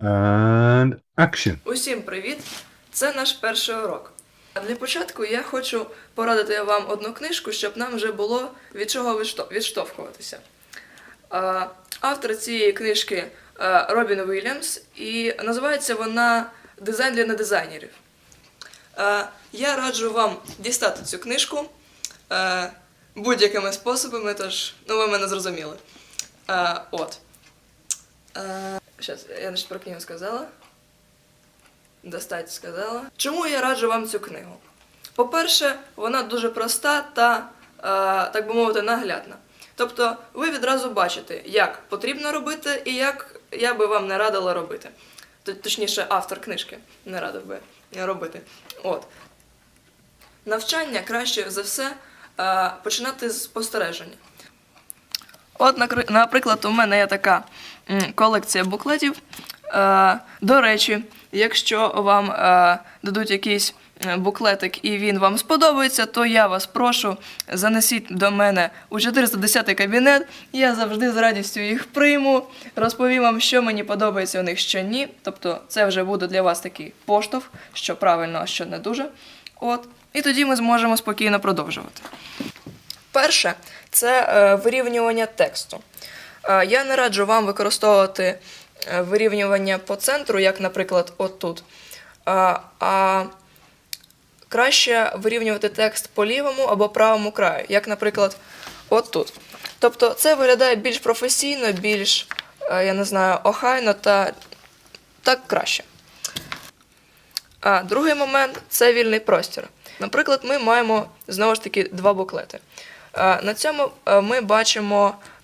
And action. Усім привіт! Це наш перший урок. А для початку я хочу порадити вам одну книжку, щоб нам вже було від чого відшто- відштовхуватися. Автор цієї книжки е, Робін Уільямс, і називається вона Дизайн для недизайнерів. Е, Я раджу вам дістати цю книжку е, будь-якими способами, тож ну ви мене зрозуміли. Е, От. Зараз, я значить про книгу сказала. Достать сказала. Чому я раджу вам цю книгу? По-перше, вона дуже проста та, так би мовити, наглядна. Тобто ви відразу бачите, як потрібно робити і як я би вам не радила робити. Точніше, автор книжки не радив би робити. От. Навчання краще за все е, починати з спостереження. От, наприклад, у мене є така колекція буклетів. Е, До речі, якщо вам е, дадуть якийсь е, буклетик і він вам сподобається, то я вас прошу, занесіть до мене у 410 кабінет. Я завжди з радістю їх прийму, розповім вам, що мені подобається у них, що ні. Тобто, це вже буде для вас такий поштовх, що правильно, а що не дуже. От. І тоді ми зможемо спокійно продовжувати. Перше це е, вирівнювання тексту. Е, я не раджу вам використовувати вирівнювання по центру, як, наприклад, отут. А, а краще вирівнювати текст по лівому або правому краю, як, наприклад, отут. Тобто це виглядає більш професійно, більш, е, я не знаю, охайно та так краще. А другий момент це вільний простір. Наприклад, ми маємо знову ж таки два буклети. Е, На цьому е, ми бачимо е,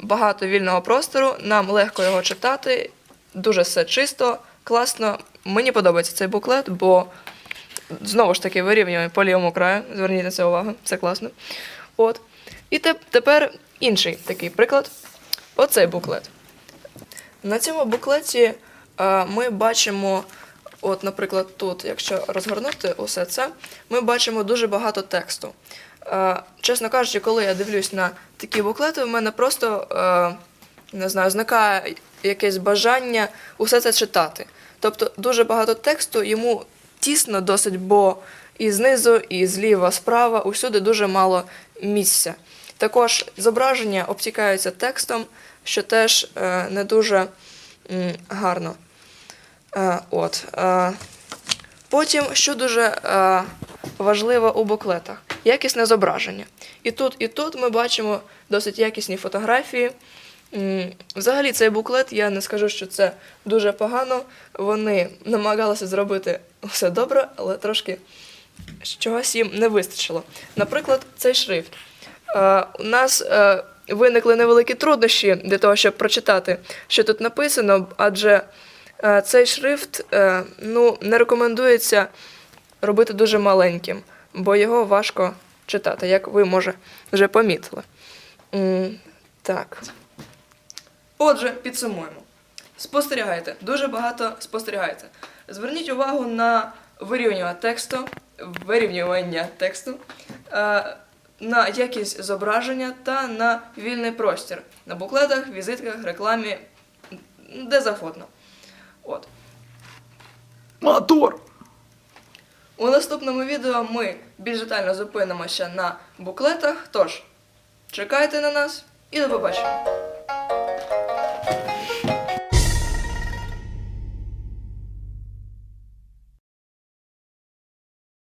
багато вільного простору, нам легко його читати, дуже все чисто, класно. Мені подобається цей буклет, бо знову ж таки вирівнює по лівому краю. Зверніть на це увагу, це класно. От. І тепер інший такий приклад. Оцей буклет. На цьому буклеті е, ми бачимо, от, наприклад, тут, якщо розгорнути усе це, ми бачимо дуже багато тексту. Е, чесно кажучи, коли я дивлюсь на такі буклети, в мене просто е, не знаю, зникає якесь бажання усе це читати. Тобто дуже багато тексту, йому тісно досить, бо і знизу, і зліва, справа, усюди дуже мало місця. Також зображення обтікаються текстом, що теж е, не дуже гарно. От. Потім, що дуже важливо у буклетах, якісне зображення. І тут, і тут ми бачимо досить якісні фотографії. Взагалі, цей буклет, я не скажу, що це дуже погано. Вони намагалися зробити все добре, але трошки чогось їм не вистачило. Наприклад, цей шрифт. Е, у нас е, виникли невеликі труднощі для того, щоб прочитати, що тут написано, адже е, цей шрифт ну, не рекомендується робити дуже маленьким, бо його важко читати, як ви, може, вже помітили. Так. Отже, підсумуємо. Спостерігайте, дуже багато спостерігайте. Зверніть увагу на вирівнювання тексту, вирівнювання тексту, е, на якість зображення та на вільний простір на буклетах, візитках, рекламі, де завгодно. От. Мотор! У наступному відео ми більш детально зупинимося на буклетах. Тож, чекайте на нас і до побачення!